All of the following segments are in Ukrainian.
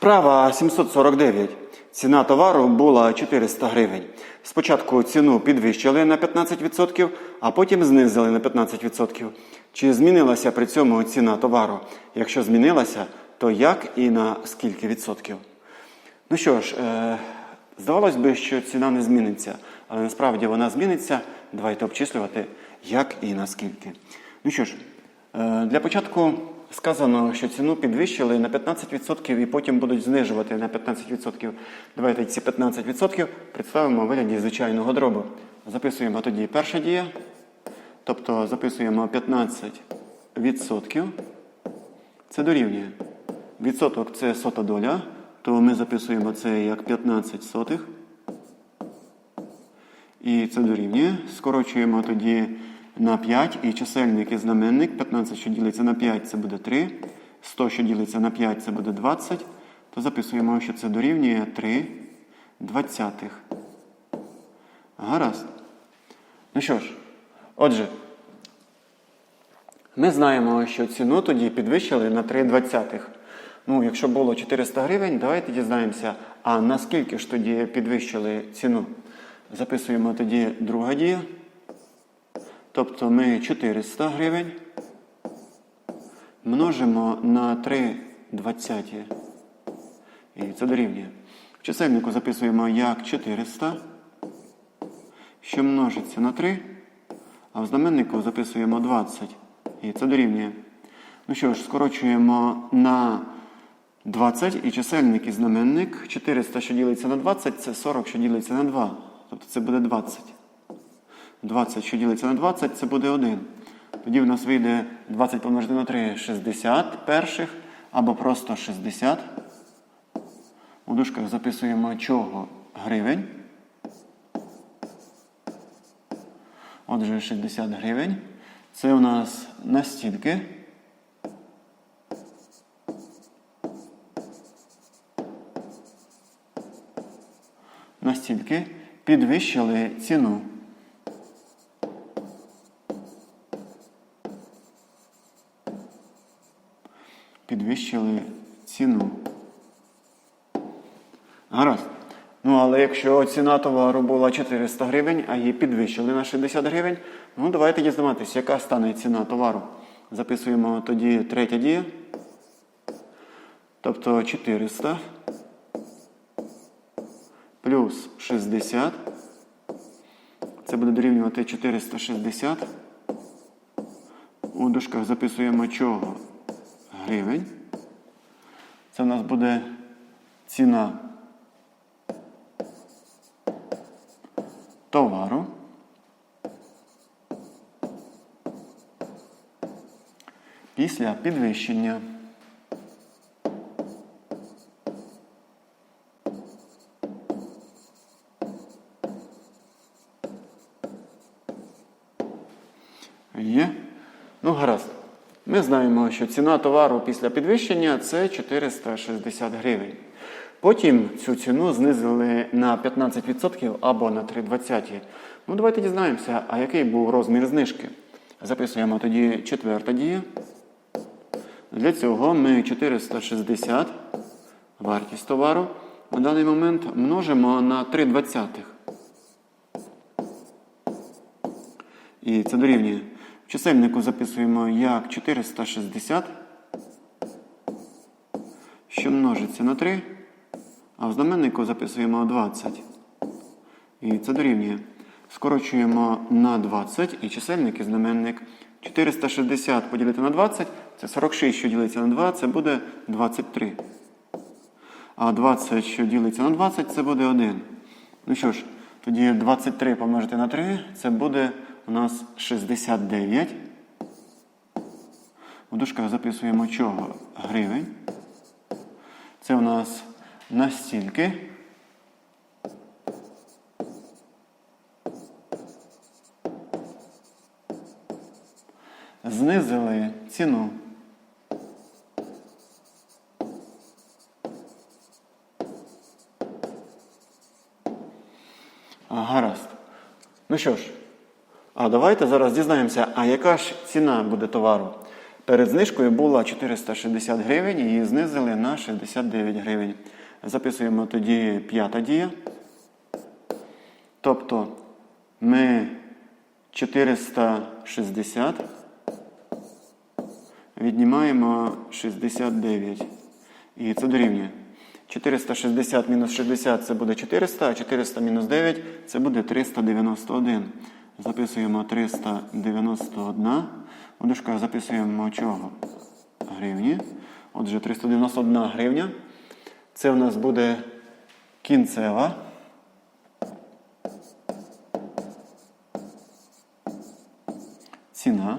Вправа 749. Ціна товару була 400 гривень. Спочатку ціну підвищили на 15%, а потім знизили на 15%. Чи змінилася при цьому ціна товару? Якщо змінилася, то як і на скільки відсотків? Ну що ж, е, здавалось би, що ціна не зміниться, але насправді вона зміниться. Давайте обчислювати, як і наскільки. Ну що ж, е, для початку сказано, що ціну підвищили на 15% і потім будуть знижувати на 15%. Давайте ці 15% представимо у вигляді звичайного дробу. Записуємо тоді перша дія, тобто записуємо 15%. Це дорівнює. Відсоток це сота доля, то ми записуємо це як 15 сотих. І це дорівнює. Скорочуємо тоді на 5 і чисельник і знаменник. 15, що ділиться на 5, це буде 3. 100, що ділиться на 5, це буде 20. То записуємо, що це дорівнює 3 двадцятих. Гаразд. Ну що ж, отже, ми знаємо, що ціну тоді підвищили на 3 двадцятих. Ну, якщо було 400 гривень, давайте дізнаємося, а наскільки ж тоді підвищили ціну? Записуємо тоді друга дія. Тобто ми 400 гривень множимо на 3 двадцяті. І це дорівнює. В чисельнику записуємо як 400, що множиться на 3, а в знаменнику записуємо 20. І це дорівнює. Ну що ж, скорочуємо на 20 і чисельник і знаменник. 400, що ділиться на 20, це 40, що ділиться на 2. Тобто це буде 20. 20, що ділиться на 20, це буде 1. Тоді в нас вийде 20 помножити на 3 60 перших, або просто 60. У дужках записуємо чого гривень. Отже, 60 гривень. Це у нас настільки. Настільки підвищили ціну. Підвищили ціну. Гаразд. Ну, але якщо ціна товару була 400 гривень, а її підвищили на 60 гривень, ну давайте дізнаватися, яка стане ціна товару. Записуємо тоді третя дія. Тобто 400 плюс 60. Це буде дорівнювати 460. У дужках записуємо чого? Гривень. Це в нас буде ціна товару. Після підвищення. Є. Ну, гаразд. Ми знаємо, що ціна товару після підвищення це 460 гривень. Потім цю ціну знизили на 15% або на 3,20. Ну, давайте дізнаємося, а який був розмір знижки. Записуємо тоді четверта дія. Для цього ми 460 вартість товару на даний момент множимо на 3,20. І це дорівнює. В чисельнику записуємо як 460, що множиться на 3, а в знаменнику записуємо 20. І це дорівнює. Скорочуємо на 20 і чисельник і знаменник. 460 поділити на 20 це 46, що ділиться на 2, це буде 23. А 20, що ділиться на 20, це буде 1. Ну що ж, тоді 23 помножити на 3, це буде у нас 69. У дужках записуємо чого? Гривень. Це у нас настільки. Знизили ціну. Гаразд. Ну що ж, а давайте зараз дізнаємося, а яка ж ціна буде товару? Перед знижкою була 460 гривень, її знизили на 69 гривень. Записуємо тоді п'ята дія. Тобто ми 460 віднімаємо 69. І це дорівнює. 460 мінус 60 це буде 400, а 400 мінус 9 це буде 391. Записуємо 391. У дужках записуємо чого? Гривні. Отже, 391 гривня. Це в нас буде кінцева. Ціна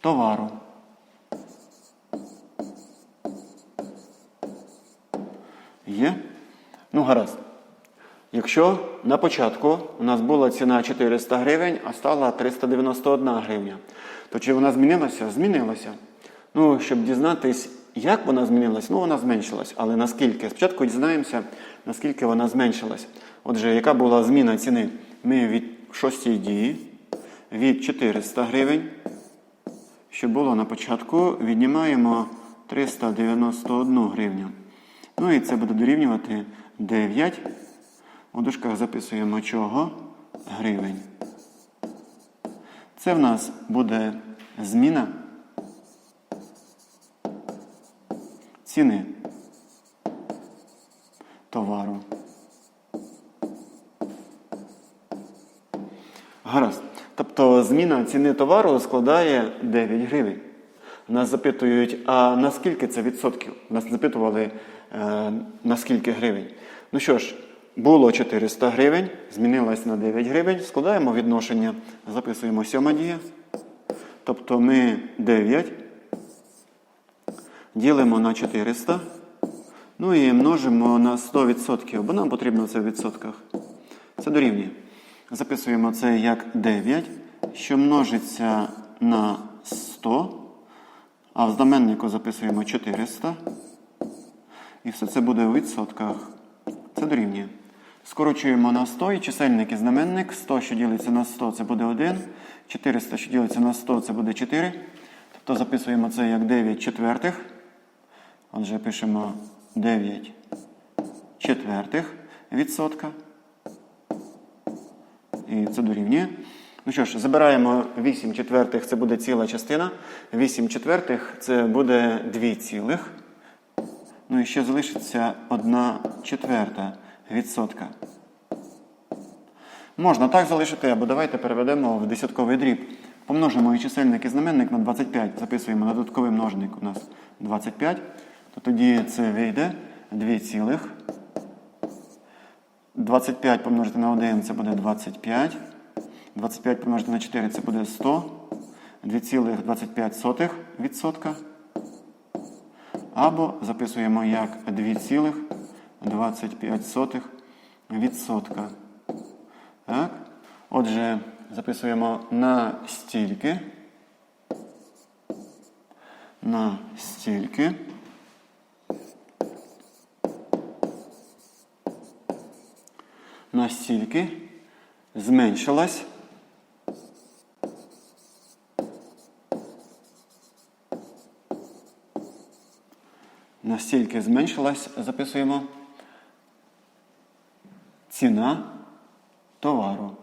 товару. Є? Ну, гаразд. Якщо на початку у нас була ціна 400 гривень, а стала 391 гривня, то чи вона змінилася? Змінилася. Ну, щоб дізнатись, як вона змінилась, ну вона зменшилась. Але наскільки? Спочатку дізнаємося, наскільки вона зменшилась. Отже, яка була зміна ціни? Ми від шостій дії, від 400 гривень, що було на початку, віднімаємо 391 гривню. Ну і це буде дорівнювати 9. У дужках записуємо чого? Гривень. Це в нас буде зміна ціни товару. Гаразд. Тобто зміна ціни товару складає 9 гривень. Нас запитують, а наскільки це відсотків? Нас запитували, е, наскільки гривень. Ну що ж, було 400 гривень, змінилось на 9 гривень. Складаємо відношення, записуємо сьома дія. Тобто ми 9 ділимо на 400. Ну і множимо на 100%, бо нам потрібно це в відсотках. Це дорівнює. Записуємо це як 9, що множиться на 100. А в знаменнику записуємо 400. І все це буде у відсотках. Це дорівнює. Скорочуємо на 100 і чисельник і знаменник. 100, що ділиться на 100, це буде 1. 400, що ділиться на 100, це буде 4. Тобто записуємо це як 9 четвертих. Отже, пишемо 9 четвертих відсотка. І це дорівнює. Ну що ж, забираємо 8 четвертих, це буде ціла частина. 8 четвертих це буде 2 цілих. Ну і ще залишиться 1 четверта відсотка. Можна так залишити, або давайте переведемо в десятковий дріб. Помножимо і чисельник і знаменник на 25. Записуємо додатковий множник у нас 25. То тоді це вийде 2 цілих. 25 помножити на 1 це буде 25. 25 помножити на 4 це буде 100. 2,25 відсотка. Або записуємо як 2,25 відсотка. Так? Отже, записуємо на стільки. На стільки. Настільки зменшилась настільки зменшилась, записуємо ціна товару.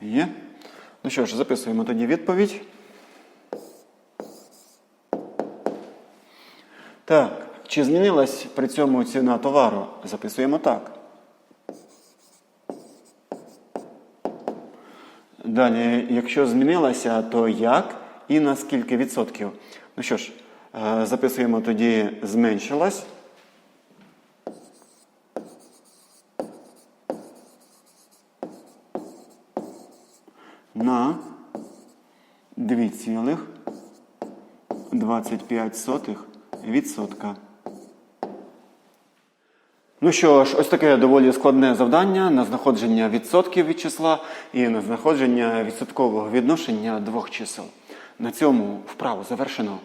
Є. Ну що ж, записуємо тоді відповідь. Так, чи змінилась при цьому ціна товару? Записуємо так. Далі, якщо змінилася, то як і на скільки відсотків? Ну що ж, е, записуємо тоді зменшилась. На 2,25 відсотка. Ну що ж, ось таке доволі складне завдання на знаходження відсотків від числа і на знаходження відсоткового відношення двох чисел. На цьому вправу завершено.